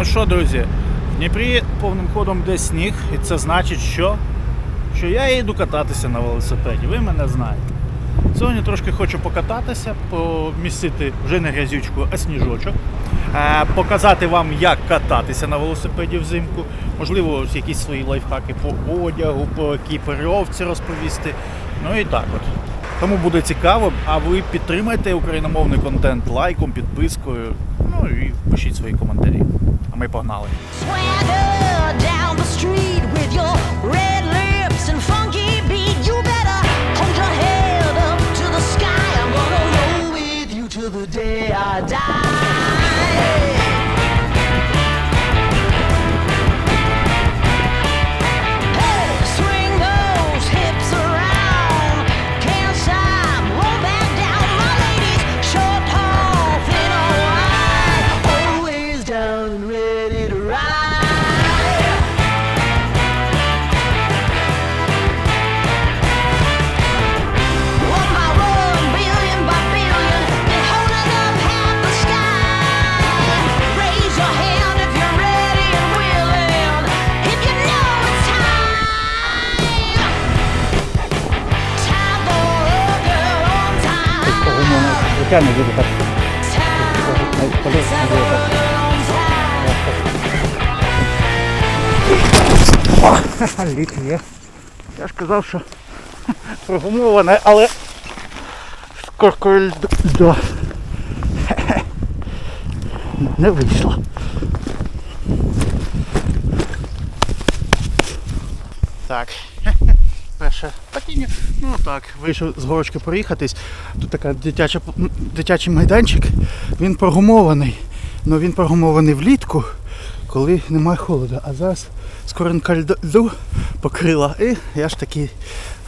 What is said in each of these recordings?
Ну що, друзі, в Дніпрі повним ходом йде сніг, і це значить, що? що я їду кататися на велосипеді. Ви мене знаєте. Сьогодні трошки хочу покататися, помістити вже не грязючку, а сніжочок. Е, показати вам, як кататися на велосипеді взимку. Можливо, якісь свої лайфхаки по одягу, по екіпировці розповісти. Ну і так от. Тому буде цікаво, а ви підтримайте україномовний контент лайком, підпискою. Ну і пишіть свої коментарі. А ми погнали. the day I street time. Звичайно, буде так. Time. Time for a girl on time. Лік є. Я ж казав, що прогумоване, але з коркою льду. Не вийшло. Так. Перше падіння. Ну так, вийшов з горочки проїхатись. Тут така дитяча, дитячий майданчик. Він прогумований. Ну він прогумований влітку, коли немає холоду. А зараз скоринка льду покрила. І я ж такий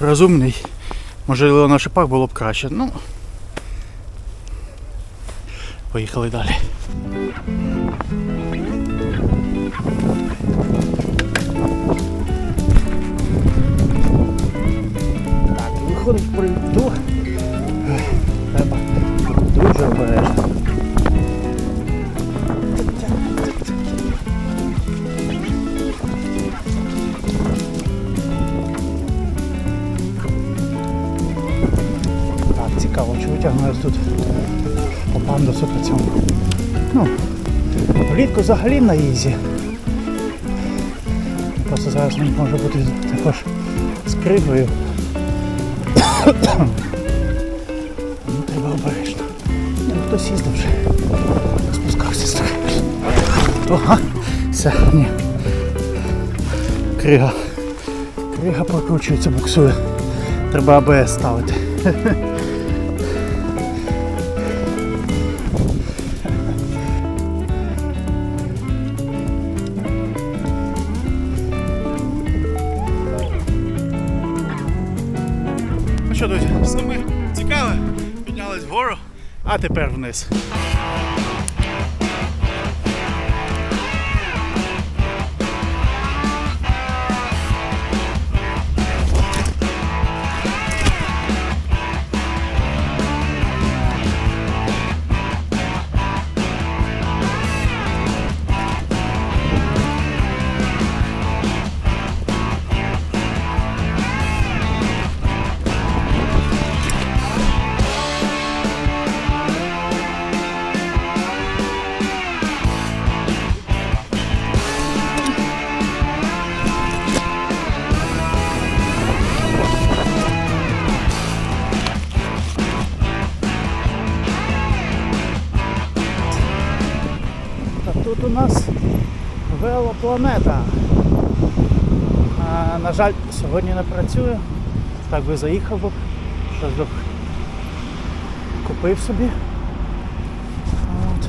розумний. Можливо, наш парк було б краще. Ну. Поїхали далі. Так, виходить. Треба дуже обережно. Так, цікаво, чи витягнув тут по пандусу по цьому. Ну, влітку взагалі на ізі. Просто зараз він може бути також з кривою. Ну, треба обережно. Ну, хтось їздив вже. Спускався. Ага, все, ні. Крига. Крига прокручується, буксує. Треба АБС ставити. тепер вниз. Велопланета. А, на жаль, сьогодні не працює. Так би заїхав би, щось би купив собі. От.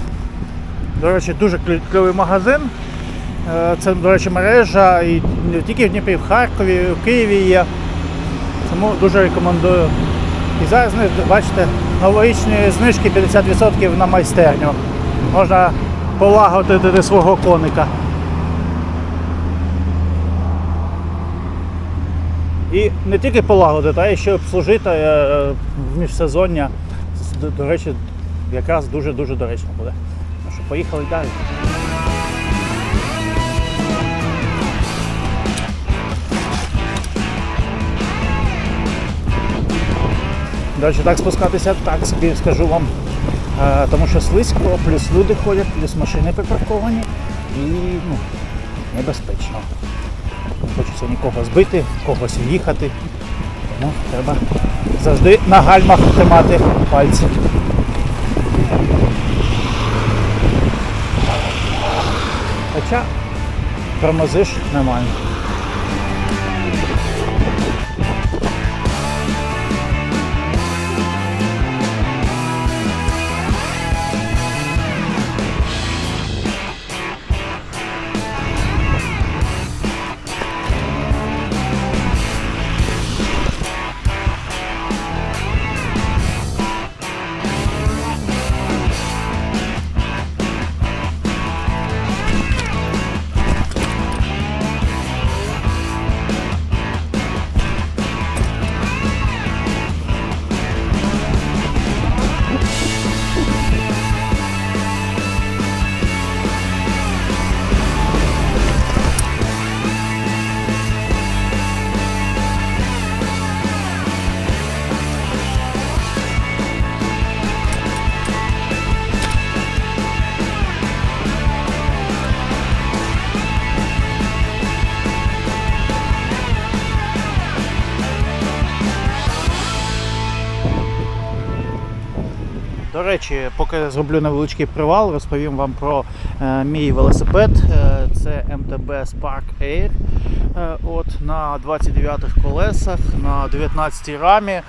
До речі, дуже кльовий магазин. Е, Це, до речі, мережа і не тільки в Дніпрі, в Харкові, в Києві є. Тому дуже рекомендую. І зараз, бачите, новорічні знижки 50% на майстерню. Можна полагодити свого коника. І не тільки полагодити, а й ще обслужити е, в міжсезоння. До речі, якраз дуже-дуже доречно буде. Ну що, Поїхали далі. До речі, так спускатися так, собі скажу вам. А, тому що слизько, плюс люди ходять, плюс машини припарковані і ну, небезпечно. Хочеться нікого збити, когось їхати. Ну, треба завжди на гальмах тримати пальці. Хоча тормозиш нормально. До речі, поки я зроблю невеличкий привал, розповім вам про е, мій велосипед. Е, це МТБ Spark Air. Е, от, на 29-х колесах, на 19-й рамі.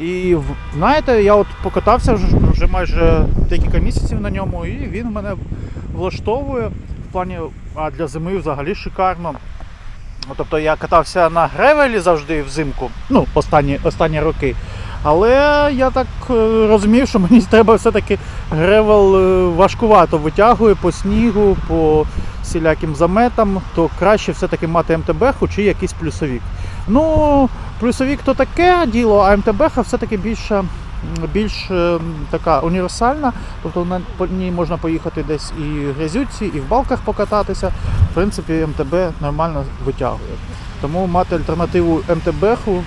І знаєте, я от покатався вже, вже майже декілька місяців на ньому, і він мене влаштовує в плані, а для зими взагалі шикарно. Тобто я катався на гревелі завжди взимку, ну, останні, останні роки. Але я так е, розумів, що мені треба все-таки гревел е, важкувато витягує по снігу, по всіляким заметам, то краще все-таки мати МТБ, і якийсь плюсовік. Ну, плюсовік то таке діло, а МТБ все-таки більше. Більш е, така універсальна, тобто на по ній можна поїхати десь і в грязюці, і в балках покататися. В принципі, МТБ нормально витягує. Тому мати альтернативу МТБ-ху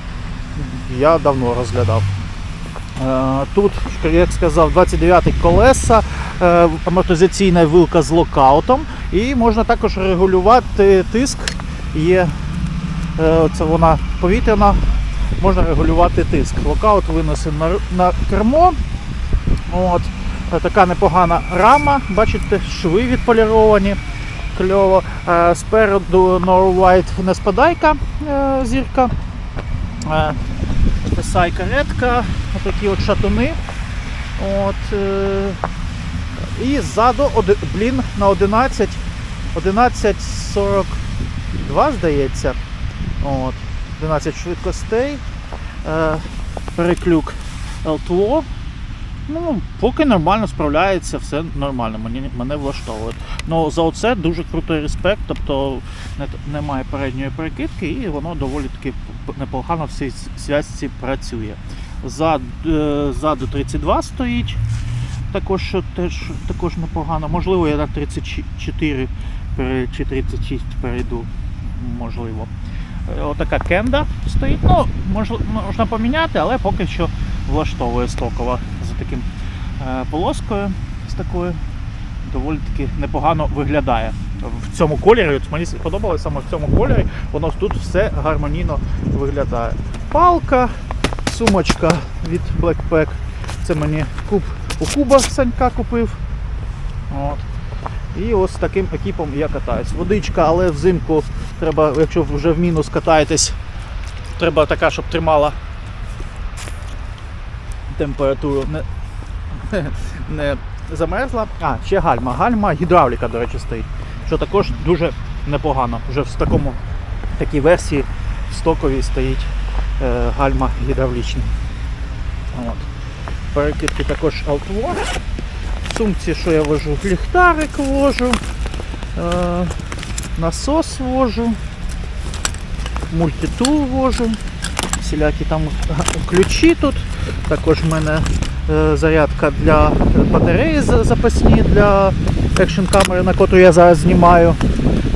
я давно розглядав. Е, Тут, як сказав, 29 колеса, е, амортизаційна вилка з локаутом, і можна також регулювати тиск. Є е, це вона повітряна, можна регулювати тиск. Локаут виносить на, на кермо. От. Така непогана рама, бачите, шви відполіровані. Кльово. Спереду Norwhite неспадайка е, зірка. Е, редка, отакі от шатуни. От, е, і ззаду, блін, на 11, 11.42, здається. От, 11 швидкостей. Е, переклюк ЛТО. Ну, поки нормально справляється, все нормально, мені, мене влаштовує. Ну, за оце дуже крутий респект, тобто не, немає передньої перекидки і воно доволі таки непогано в цій зв'язці працює. Зад, е, ззаду 32 стоїть, також, теж також непогано. Можливо, я на 34 чи 36 перейду, можливо. Е, Отака кенда стоїть. Ну, можна поміняти, але поки що влаштовує стокова таким е, полоскою, з такою доволі таки непогано виглядає. В цьому кольорі, от мені сподобалося саме в цьому кольорі, воно тут все гармонійно виглядає. Палка, сумочка від Blackpack. Це мені куб у Куба Санька купив. От. І ось таким екіпом я катаюсь. Водичка, але взимку треба, якщо вже в мінус катаєтесь, треба така, щоб тримала температуру не, не замерзла. А, ще гальма. Гальма гідравліка, до речі, стоїть. Що також дуже непогано. Вже в такому такій версії в стоковій стоїть е, гальма гідравлічна. От. Перекидки також Outward. В сумці, що я вожу, ліхтарик вожу, е, насос вожу, мультитул вожу, всілякі там ключі тут. Також в мене е, зарядка для батареї запасні для екшн камери, на котру я зараз знімаю.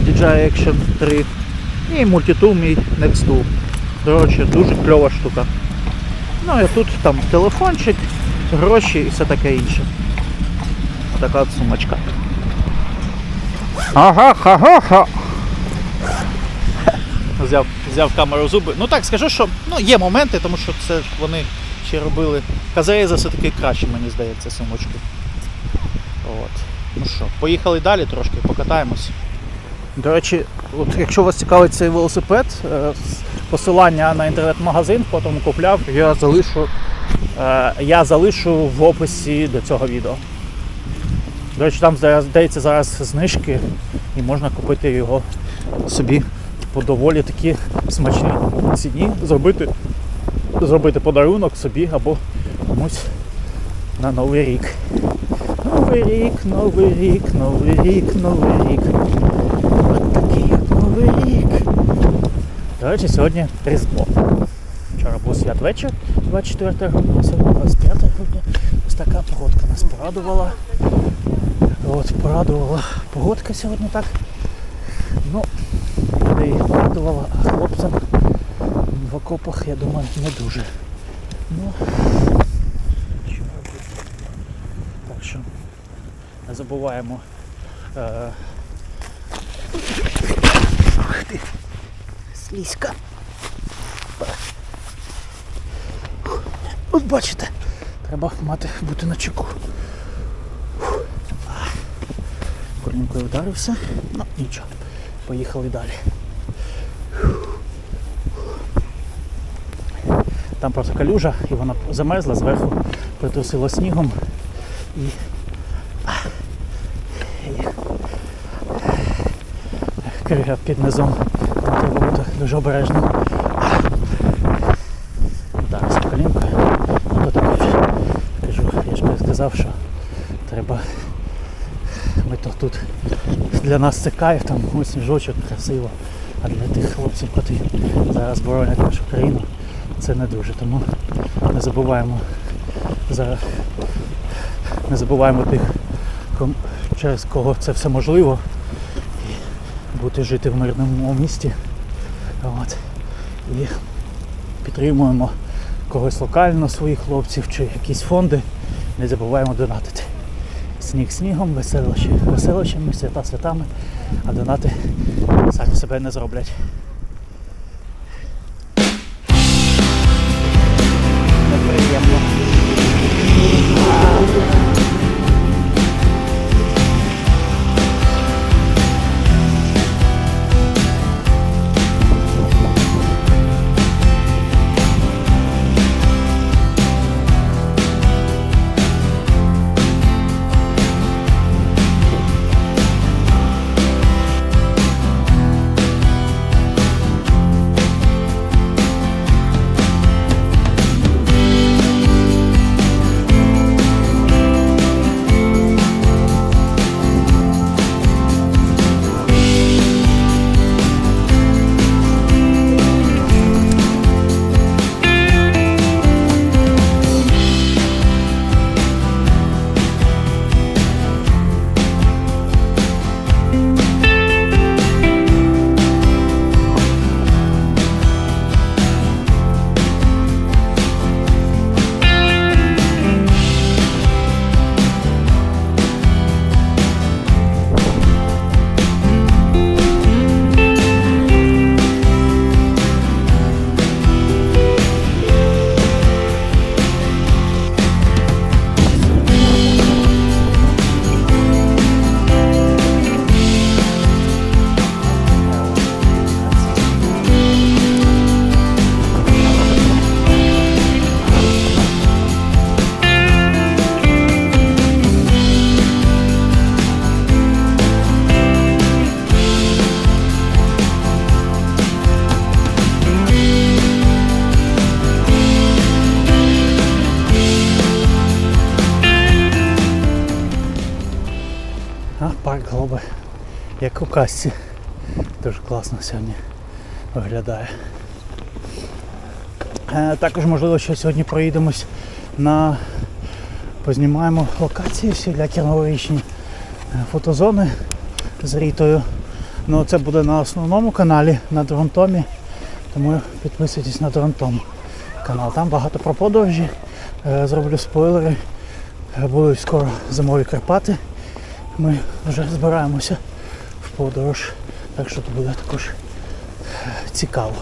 DJI Action 3. І мультитул мій Nextool. До речі, дуже кльова штука. Ну і тут там телефончик, гроші і все таке інше. Така от сумочка. Ага, ха ха Взяв, взяв камеру зуби. Ну так, скажу, що ну, є моменти, тому що це вони ще робили. Казаєза все-таки краще, мені здається, сумочки. От. Ну що, поїхали далі трошки, покатаємось. До речі, от якщо вас цікавить цей велосипед, е, посилання на інтернет-магазин, тому купляв, я залишу, е, я залишу в описі до цього відео. До речі, там здається зараз знижки і можна купити його собі по доволі такі смачній ціні, зробити, зробити подарунок собі або комусь на Новий рік. Новий рік, новий рік, новий рік, новий рік. От такий новий рік. До речі, сьогодні Різдво. Вчора був святвечір 24 грудня, сьогодні 25 грудня. Ось така погодка нас порадувала. От, порадувала погодка сьогодні так. Ну, людей порадувала, а хлопцям в окопах, я думаю, не дуже. Ну, що робити? Так що не забуваємо. Е... Ти, слизька. От бачите, треба мати бути на чеку. Колінкою вдарився, ну нічого, поїхали далі. Там просто калюжа і вона замерзла зверху, притрусила снігом і, крига під низом. Там треба бути дуже обережним. Так, з колінкою. Ну то. Кажу, я ж сказав, що треба. Ми то тут для нас це кайф, там ось сніжочок красиво. А для тих хлопців, котрі зараз боронять нашу країну, це не дуже. Тому не забуваємо зараз не забуваємо тих, через кого це все можливо. І бути жити в мирному місті. От. І підтримуємо когось локально своїх хлопців чи якісь фонди. Не забуваємо донатити. Сніг снігом, веселощі веселощами, свята святами, а донати самі себе не зроблять. Касці. Дуже класно сьогодні виглядає. Е, також можливо, що сьогодні проїдемось на познімаємо локації всілякі новорічні е, фотозони з Рітою. Ну це буде на основному каналі на Дронтомі. Тому підписуйтесь на Дронтом канал. Там багато про подорожі. Е, Зроблю спойлери. Будуть скоро зимові Карпати. Ми вже збираємося подорож. Так що це буде також цікаво.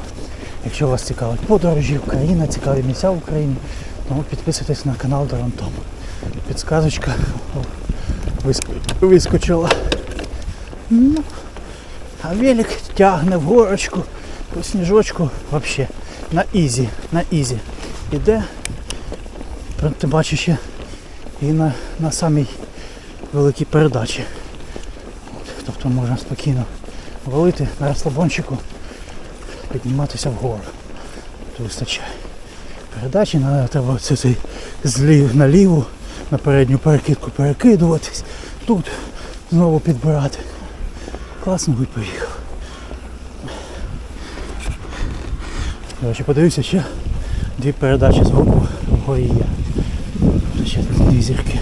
Якщо вас цікавить подорожі, Україна, цікаві місця в Україні, то підписуйтесь на канал Дарантом. Підсказочка вискочила. Ну, а велик тягне в горочку, по сніжочку взагалі на ізі, на ізі. Іде, паче ще і на, на самій великій передачі. Тобто можна спокійно валити на розслабончику, підніматися вгору. То вистачає. Передачі треба це, це злів наліву, на передню перекидку перекидуватись, тут знову підбирати. Класно би поїхав. До речі, подивився ще дві передачі з боку вгорі є. Ще дві зірки.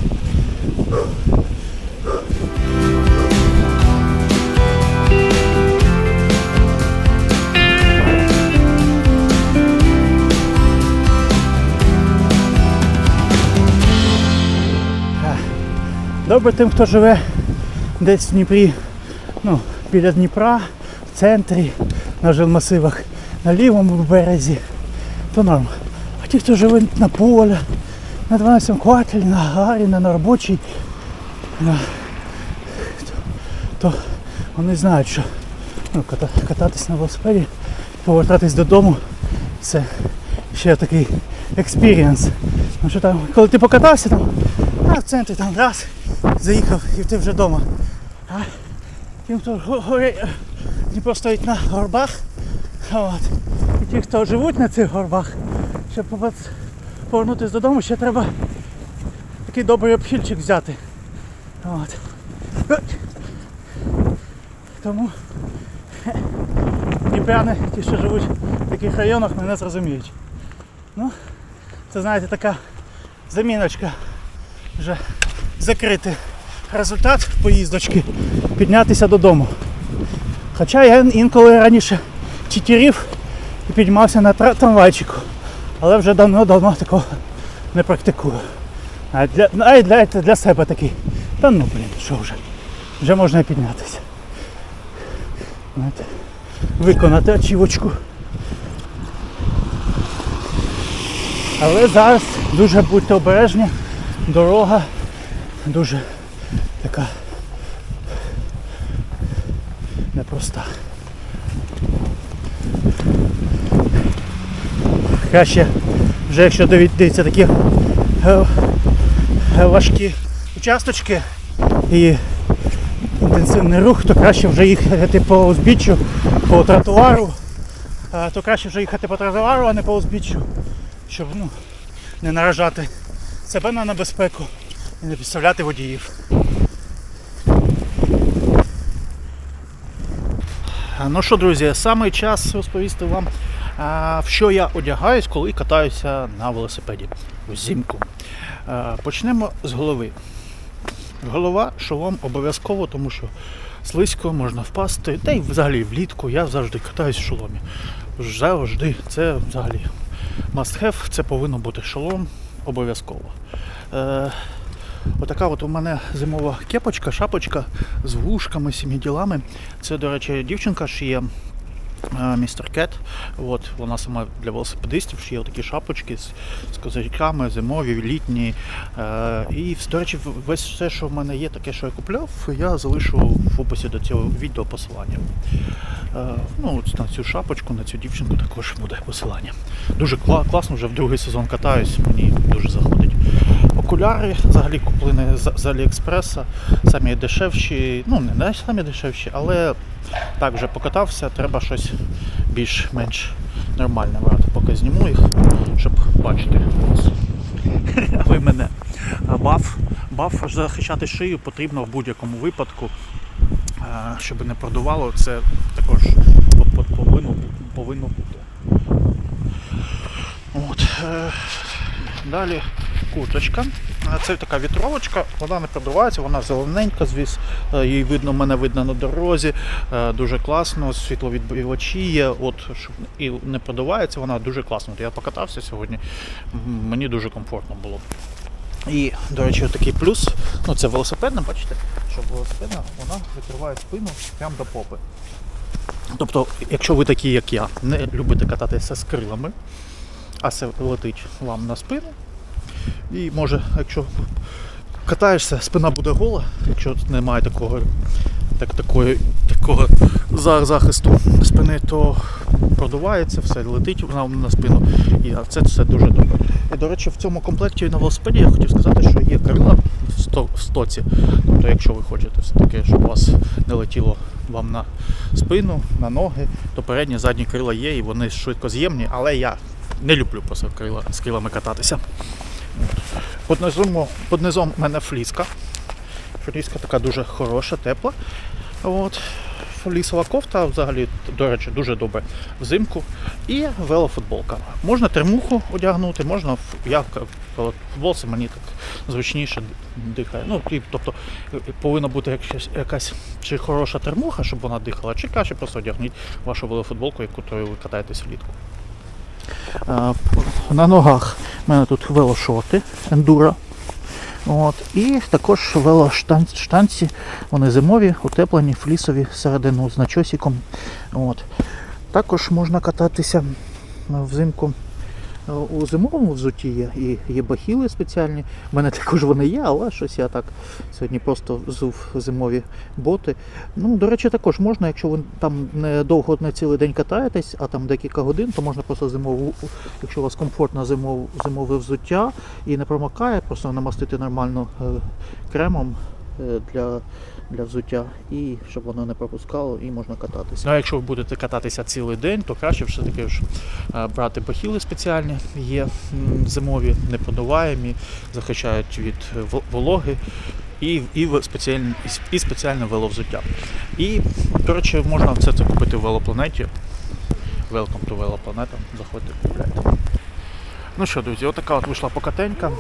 Добре тим, хто живе десь в Дніпрі, ну, біля Дніпра, в центрі, на жилмасивах, на лівому березі, то норм. А ті, хто живе на полі, на 12 кварталі, на Гаріна, на робочій, на, то, то вони знають, що ну, ката, кататись на велосипеді, повертатись додому, це ще такий експірієнс. Ну, коли ти покатався там, а в центрі там раз, заїхав і ти вже вдома. А тим, хто Дніпро стоїть на горбах, от, і ті, хто живуть на цих горбах, щоб повернутися додому, ще треба такий добрий обхильчик взяти. От. Тому дніпряни, ті, що живуть в таких районах, мене зрозуміють. Ну, це знаєте така заміночка вже закрити результат поїздочки, піднятися додому. Хоча я інколи раніше читерів і піднімався на тра- трамвайчику, але вже давно-давно такого не практикую. А для, а для, для себе такий. Та ну блін, що вже? Вже можна піднятися. Виконати ачівочку. Але зараз дуже будьте обережні, дорога дуже така непроста. Краще, вже якщо дивіться такі важкі участочки і інтенсивний рух, то краще вже їхати по узбіччю, по тротуару, то краще вже їхати по тротуару, а не по узбіччю, щоб ну, не наражати себе на небезпеку і не підставляти водіїв. Ну що, друзі, саме час розповісти вам, в що я одягаюсь, коли катаюся на велосипеді взимку. Почнемо з голови. Голова, шолом обов'язково, тому що слизько можна впасти. Та й взагалі влітку я завжди катаюсь в шоломі. Завжди. Це взагалі must have, це повинно бути шолом обов'язково. Отака от у мене зимова кепочка, шапочка з вушками, всіми ділами. Це, до речі, дівчинка шиє е, містер Кет. От, вона сама для велосипедистів шиє такі шапочки з, з козирьками, зимові, літні. Е, і, до речі, весь все, що в мене є, таке, що я купляв, я залишу в описі до цього відео посилання. Е, ну, от на цю шапочку, на цю дівчинку також буде посилання. Дуже кла- класно, вже в другий сезон катаюсь, мені дуже заходить. Окуляри взагалі куплені з, Аліекспреса, самі дешевші, ну не самі дешевші, але так вже покатався, треба щось більш-менш нормальне брати, поки зніму їх, щоб бачити. Ви мене. Баф, баф захищати шию потрібно в будь-якому випадку, щоб не продувало, це також по- по- повинно, повинно бути. От. е, Далі курточка. Е, Це така вітровочка, вона не продувається, вона зелененька, звіс, е, її видно, мене видно на дорозі. е, Дуже класно, світловідбивачі є, от щоб і не продувається, вона дуже класно. Я покатався сьогодні, мені дуже комфортно було. І, до речі, такий плюс, ну це велосипедна, бачите, що велосипедна, вона відкриває спину прямо до попи. Тобто, якщо ви такі, як я, не любите кататися з крилами, а це летить вам на спину, і може, якщо катаєшся, спина буде гола, якщо немає такого, так, такої, такого захисту спини, то продувається, все летить вам на спину. І це все дуже добре. І, до речі, в цьому комплекті на велосипеді я хотів сказати, що є крила в, стоці. Тобто, якщо ви хочете все-таки, щоб у вас не летіло вам на спину, на ноги, то передні, задні крила є і вони швидко з'ємні, але я не люблю просто крила, з крилами кататися. Під низом, під низом в мене фліска. Фліска така дуже хороша, тепла. От. Лісова кофта взагалі, до речі, дуже добре взимку. І велофутболка. Можна термуху одягнути, можна я футболці мені так зручніше дихає. Ну, тобто повинна бути якась, якась чи хороша термуха, щоб вона дихала, чи краще просто одягніть вашу велофутболку, якою ви катаєтесь влітку. На ногах в мене тут велошорти ендура. От. І також велоштанці, вони зимові, утеплені, флісові середину з начосиком. От. Також можна кататися взимку. Е, У зимовому взутті є і є бахіли спеціальні. У мене також вони є, але щось я так сьогодні просто взув зимові боти. Ну, до речі, також можна, якщо ви там не довго не цілий день катаєтесь, а там декілька годин, то можна просто зимову, якщо у вас комфортне зимов, зимове взуття і не промокає, просто намастити нормально е, кремом е, для, для взуття, і щоб воно не пропускало, і можна кататися. Ну, а якщо ви будете кататися цілий день, то краще все-таки ж е, брати бахіли спеціальні, є зимові, непродуваємі, захищають від вологи. І, і, спеціальне, і спеціальне веловзуття. І, коротше, можна все це купити в велопланеті. Welcome to велопланета. Заходьте, купляйте. Ну що, друзі, отака от вийшла покатенька.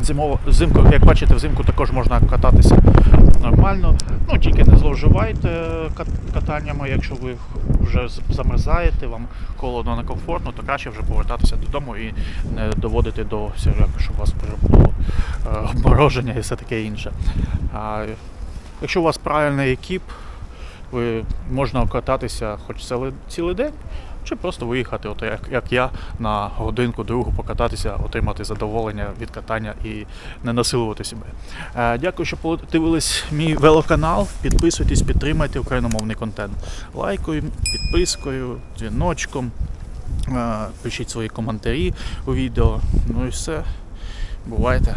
Зимово, взимку, як бачите, взимку також можна кататися нормально. Ну тільки не зловживайте кат- катаннями, якщо ви вже замерзаєте, вам холодно, некомфортно, то краще вже повертатися додому і не доводити до сіряку, щоб у вас було е, обмороження і все таке інше. А, якщо у вас правильний екіп, ви можна кататися хоч цілий день, чи просто виїхати, от як, як я, на годинку другу покататися, отримати задоволення від катання і не насилувати себе. Е, дякую, що подивились мій велоканал. Підписуйтесь, підтримайте україномовний контент. Лайкою, підпискою, дзвіночком. Е, пишіть свої коментарі у відео. Ну і все. Бувайте.